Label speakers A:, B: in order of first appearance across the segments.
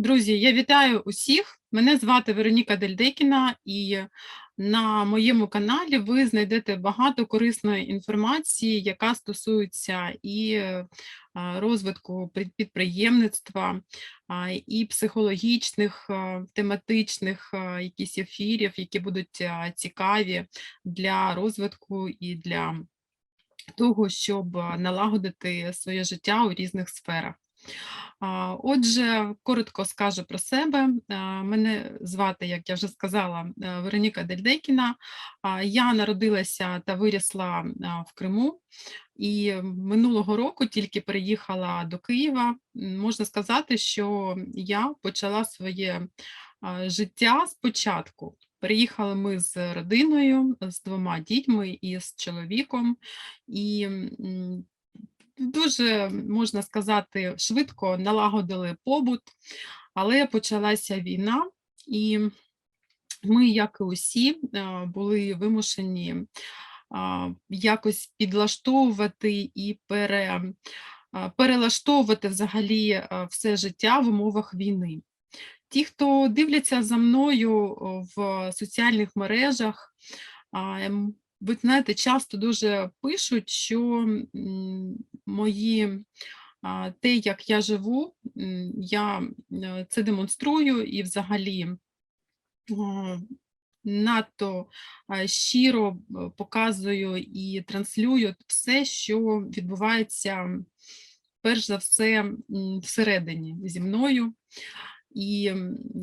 A: Друзі, я вітаю усіх. Мене звати Вероніка Дельдекіна, і на моєму каналі ви знайдете багато корисної інформації, яка стосується і е, розвитку підприємництва, і психологічних, е, тематичних е, якісь ефірів, які будуть цікаві для розвитку і для того, щоб налагодити своє життя у різних сферах. Отже, коротко скажу про себе. Мене звати, як я вже сказала, е, Вероніка Дельдекіна. Я народилася та вирісла в Криму. І минулого року тільки переїхала до Києва. Можна сказати, що я почала своє життя спочатку. Переїхали ми з родиною, з двома дітьми і з чоловіком. І дуже, можна сказати, швидко налагодили побут, але почалася війна, і ми, як і усі, е, були вимушені якось підлаштовувати і пере, перелаштовувати взагалі все життя в умовах війни. Ті, хто дивляться за мною в соціальних мережах, ем, ви знаєте, часто дуже пишуть, що мої те, як я живу, я е, це демонструю і взагалі надто щиро е, показую і транслюю все, що відбувається перш за все всередині зі мною. І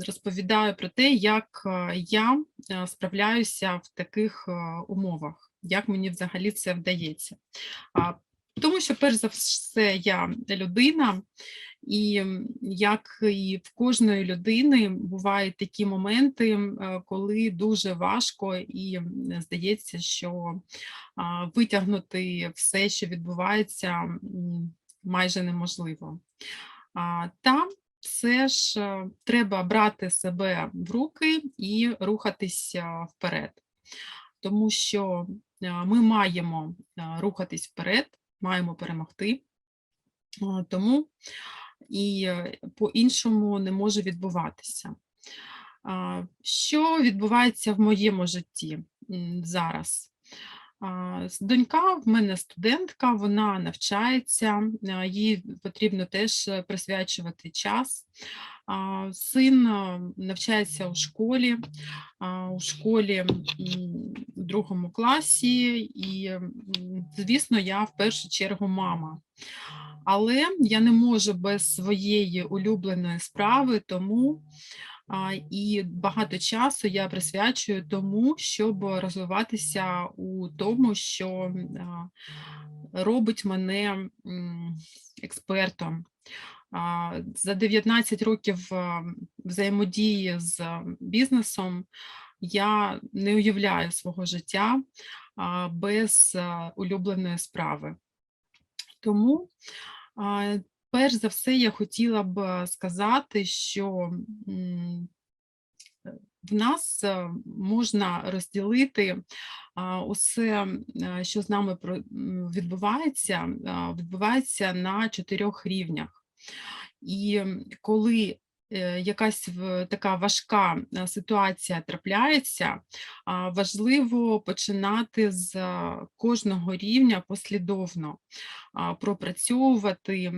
A: розповідаю про те, як е, я е, справляюся в таких е, умовах, як мені взагалі це вдається. Тому що, перш за все, я людина, і як і в кожної людини бувають такі моменти, коли дуже важко і здається, що витягнути все, що відбувається, майже неможливо. Та все ж е, треба брати себе в руки і рухатися вперед, тому що е, ми маємо е, рухатись вперед, маємо перемогти, тому і по-іншому не може відбуватися. Що відбувається в моєму житті зараз? Донька в мене студентка, вона навчається, їй потрібно теж е, присвячувати час. Син навчається у школі, у школі у другому класі, і, звісно, я в першу чергу мама. Але я не можу без своєї улюбленої справи, тому і багато часу я присвячую тому, щоб розвиватися у тому, що робить мене експертом. За 19 років взаємодії з бізнесом я не уявляю свого життя без улюбленої справи. Тому перш за все я хотіла б е, сказати, що е, в нас е, можна розділити усе, що з нами відбувається, відбувається на чотирьох рівнях. І коли якась така важка е, ситуація трапляється, важливо починати з кожного рівня послідовно пропрацьовувати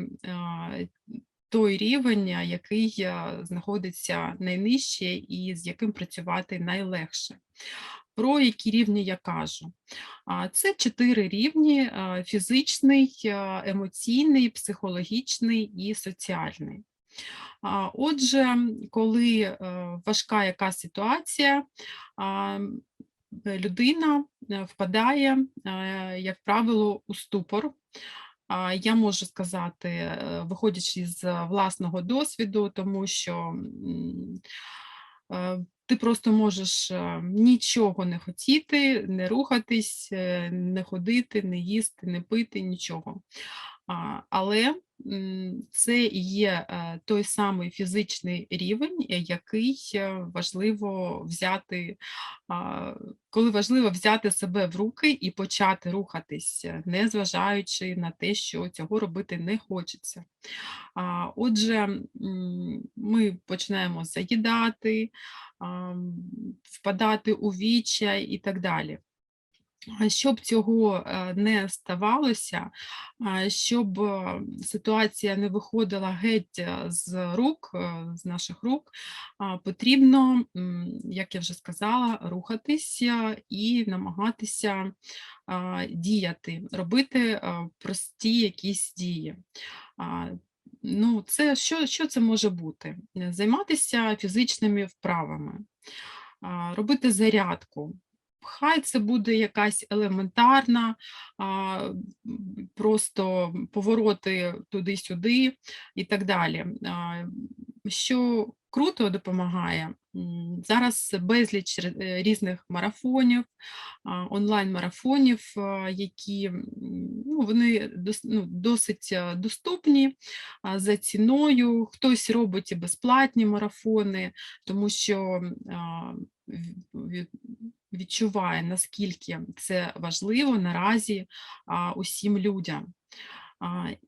A: той рівень, який знаходиться найнижче і з яким працювати найлегше. Про які рівні я кажу? Це чотири рівні: фізичний, емоційний, психологічний і соціальний. Отже, коли е, важка яка ситуація, людина е, впадає, е, як правило, у ступор. Я можу сказати, виходячи з власного досвіду, тому що ти просто можеш нічого не хотіти, не рухатись, не ходити, не їсти, не пити, нічого. Але це є е, той самий фізичний рівень, е, який е, важливо взяти, коли важливо взяти себе в руки і почати рухатись, е, незважаючи на те, що цього робити не хочеться. Отже, ми починаємо заїдати, впадати у відчай і так далі. Щоб цього е, не ставалося, щоб е, ситуація не виходила геть е, з рук, з наших рук, потрібно, як я вже сказала, рухатися і намагатися діяти, робити прості якісь дії. Ну, це що, що це може бути? Займатися фізичними вправами, робити зарядку. Хай це буде якась елементарна, просто повороти туди-сюди і так далі. Що круто допомагає, зараз безліч е, різних марафонів, онлайн-марафонів, які ну, вони ну, досить доступні а, за ціною. Хтось робить і безплатні марафони, тому що від- відчуває, наскільки це важливо наразі усім людям.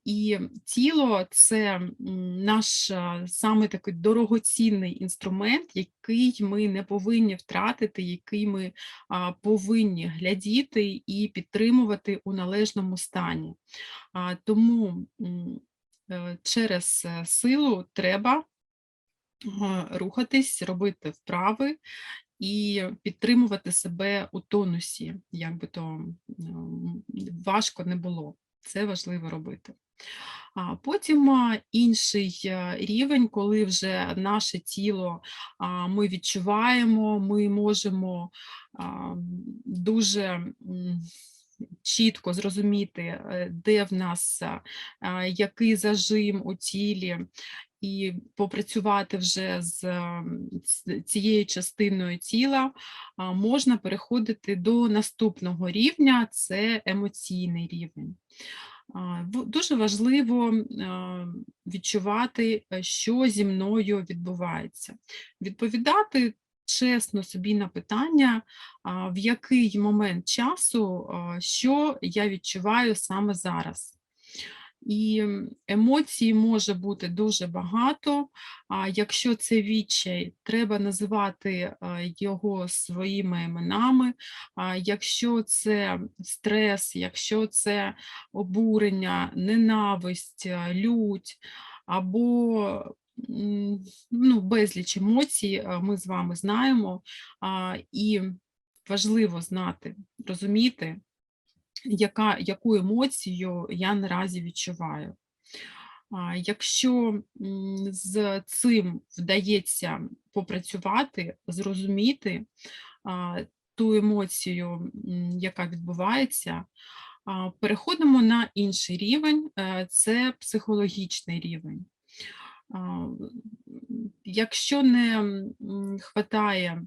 A: І тіло це наш саме такий дорогоцінний інструмент, який ми не повинні втратити, який ми повинні глядіти і підтримувати у належному стані. Тому е, через е, силу треба рухатись, робити вправи і підтримувати себе у тонусі, як би то важко не було. Це важливо робити. А потім інший рівень, коли вже наше тіло ми відчуваємо, ми можемо дуже чітко зрозуміти, е, де в нас а, який зажим у тілі, і попрацювати вже з цією частиною тіла, можна переходити до наступного рівня це емоційний рівень. Дуже важливо відчувати, е, що зі мною відбувається. Відповідати чесно собі на питання, в який момент часу, що я відчуваю саме зараз. І емоцій може бути дуже багато. А якщо це відчай, треба називати е, його своїми іменами. А якщо це стрес, якщо це обурення, ненависть, е, лють або ну, безліч емоцій, е, ми з вами знаємо, і важливо знати, розуміти, яка, яку емоцію я наразі відчуваю. Якщо з цим вдається попрацювати, зрозуміти ту емоцію, яка відбувається, переходимо на інший рівень, е, це психологічний рівень. Якщо не хватає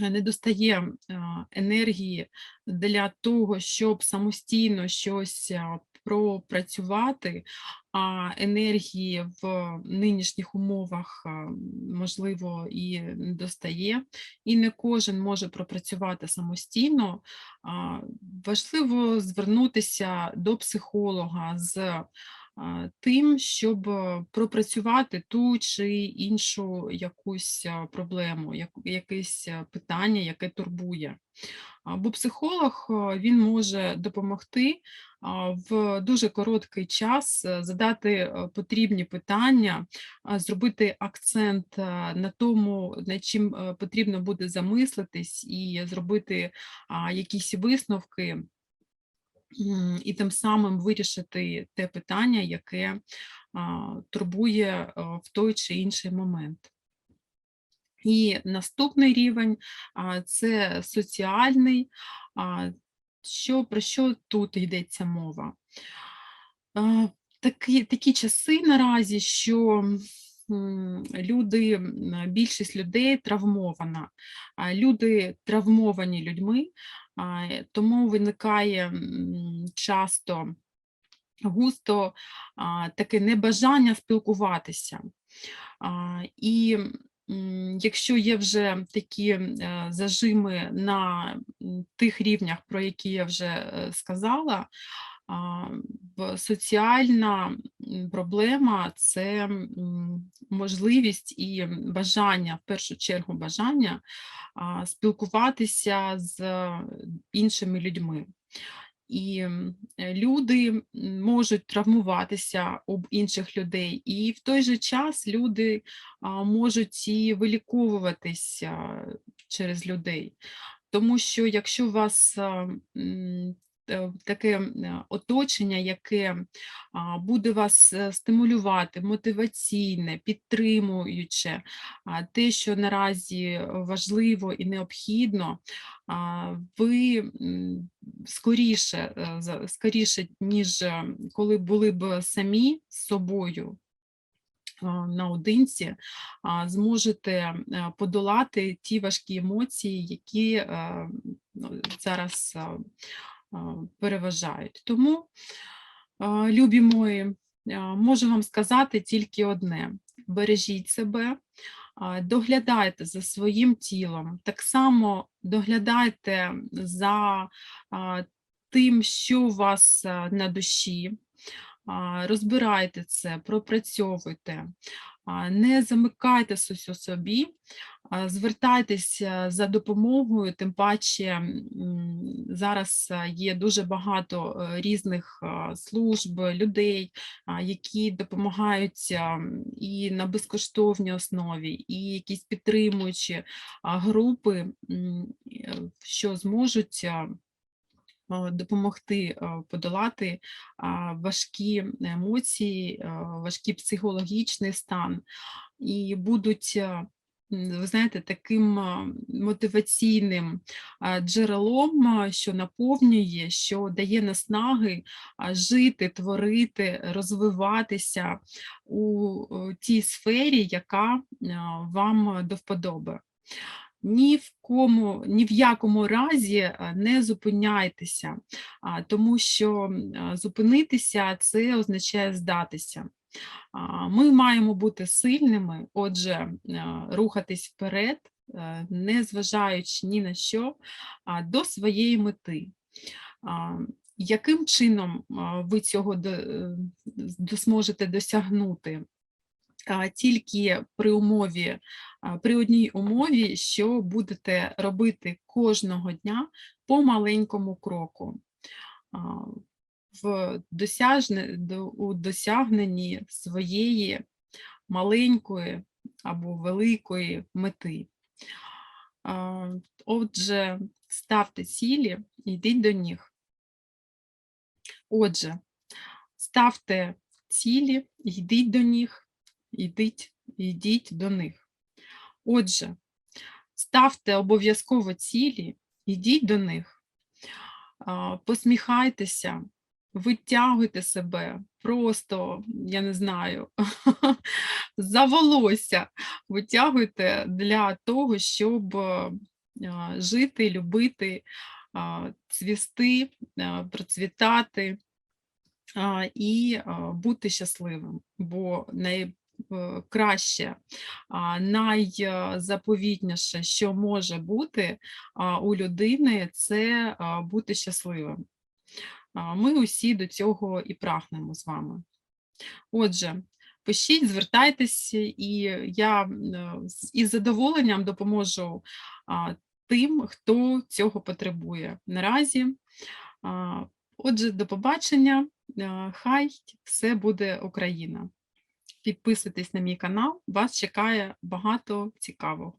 A: не достає е, енергії для того, щоб самостійно щось е, пропрацювати, а енергії в нинішніх умовах, е, можливо, і не достає, і не кожен може пропрацювати самостійно, важливо звернутися до психолога з тим, щоб е, пропрацювати ту чи іншу якусь проблему, якесь питання, яке турбує. Бо психолог він може допомогти в дуже короткий час е, задати е, потрібні питання, зробити акцент на тому, над чим е, потрібно буде замислитись, і зробити якісь висновки. І тим самим вирішити те питання, яке турбує в той чи інший момент. І наступний рівень це соціальний. Що, про що тут йдеться мова? Такі, такі часи наразі, що люди, більшість людей травмована. Люди травмовані людьми, тому виникає часто густо таке небажання спілкуватися. І якщо є вже такі е, зажими на тих рівнях, про які я вже е, сказала, соціальна проблема це можливість і бажання, в першу чергу, бажання спілкуватися з іншими людьми. І е, люди можуть травмуватися об інших людей, і в той же час люди можуть і виліковуватися через людей. Тому що якщо у вас е, таке оточення, яке буде вас е, стимулювати, мотиваційне, підтримуюче, те, що наразі важливо і необхідно, ви скоріше, е, скоріше, ніж е, коли були б самі з собою наодинці, зможете е, подолати ті важкі емоції, які е, ну, зараз переважають. Тому, любі мої, можу вам сказати тільки одне: бережіть себе, доглядайте за своїм тілом, так само доглядайте за тим, що у вас на душі, розбирайте це, пропрацьовуйте, не замикайте собі, звертайтеся за допомогою, тим паче зараз є дуже багато е, різних служб, людей, які допомагають і на безкоштовній основі, і якісь підтримуючі групи, е, що зможуть допомогти подолати важкі емоції, важкий психологічний стан і будуть. Ви знаєте, таким мотиваційним джерелом, що наповнює, що дає наснаги жити, творити, розвиватися у тій сфері, яка вам до вподоби. Ні в кому, ні в якому разі не зупиняйтеся, тому що зупинитися це означає здатися. Ми маємо бути сильними, отже, рухатись вперед, е, не зважаючи ні на що, до своєї мети. Яким чином ви цього е, зможете досягнути? тільки при умові, при одній умові, що будете робити кожного дня по маленькому кроку. В досяжне, до- у досягненні своєї маленької або великої мети. Отже, ставте цілі, йдіть до них. Отже, ставте цілі, йдіть до них, йдіть, йдіть до них. Отже, ставте обов'язково цілі, йдіть до них, посміхайтеся, витягуйте себе, просто, я не знаю, за волосся витягуйте для того, щоб жити, любити, цвісти, процвітати і бути щасливим, бо найкраще, найзаповітніше, що може бути у людини, це бути щасливим. Ми усі до цього і прагнемо з вами. Отже, пишіть, звертайтеся, і я е, із задоволенням допоможу тим, хто цього потребує наразі. Отже, до побачення. Е, Хай все буде Україна. Підписуйтесь на мій канал, вас чекає багато цікавого.